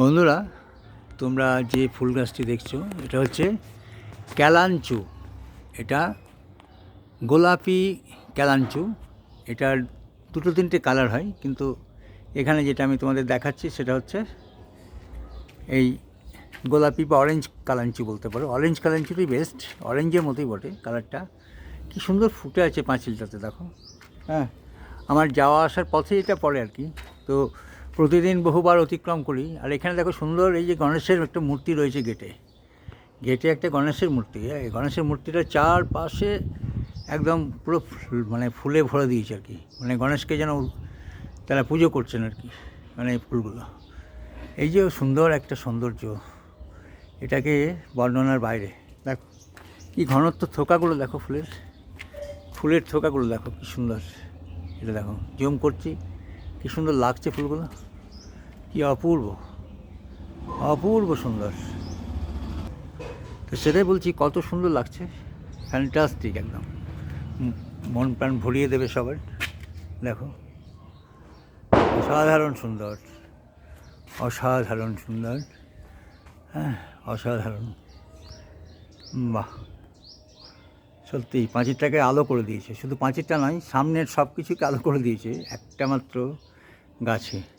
বন্ধুরা, তোমরা যে ফুল গাছটি দেখছ, এটা হচ্ছে ক্যালাঞ্চু। এটা গোলাপি ক্যালাঞ্চু। এটার দুটো তিনটে কালার হয়, কিন্তু এখানে যেটা আমি তোমাদের দেখাচ্ছি, সেটা হচ্ছে এই গোলাপি বা অরেঞ্জ কালাঞ্চু বলতে পারো। অরেঞ্জ কালাঞ্চুটাই বেস্ট অরেঞ্জের মতোই বটে কালারটা। কি সুন্দর ফুটে আছে পাঁচিলটাতে, দেখো। হ্যাঁ আমার যাওয়া আসার পথে এটা পড়ে আর কি। তো প্রতিদিন বহুবার অতিক্রম করি। আর এখানে দেখো সুন্দর এই যে গণেশের একটা মূর্তি রয়েছে গেটে। গেটে একটা গণেশের মূর্তি। হ্যাঁ এই গণেশের মূর্তিটা চারপাশে একদম পুরো মানে ফুলে ভরে দিয়েছে আর কি। মানে গণেশকে যেন তারা পুজো করছেন আর কি মানে ফুলগুলো। এই যে সুন্দর একটা সৌন্দর্য। এটাকে বর্ণনার বাইরে। দেখো, কি ঘনত্ব থোকাগুলো দেখো ফুলের। ফুলের থোকাগুলো দেখো, কি সুন্দর। এটা দেখো, জুম করছি। কি সুন্দর লাগছে ফুলগুলো। কি অপূর্ব? অপূর্ব সুন্দর। তো সেটাই বলছি, কত সুন্দর লাগছে। ফ্যান্টাস্টিক একদম। মন প্রাণ ভরিয়ে দেবে সবার। দেখো। অসাধারণ সুন্দর। অসাধারণ সুন্দর। হ্যাঁ অসাধারণ। বাহ। সত্যি, পাঁচিরটাকে আলো করে দিয়েছে। শুধু পাঁচিরটা নয়, সামনের সব কিছুকে আলো করে দিয়েছে। একটা মাত্র গাছে।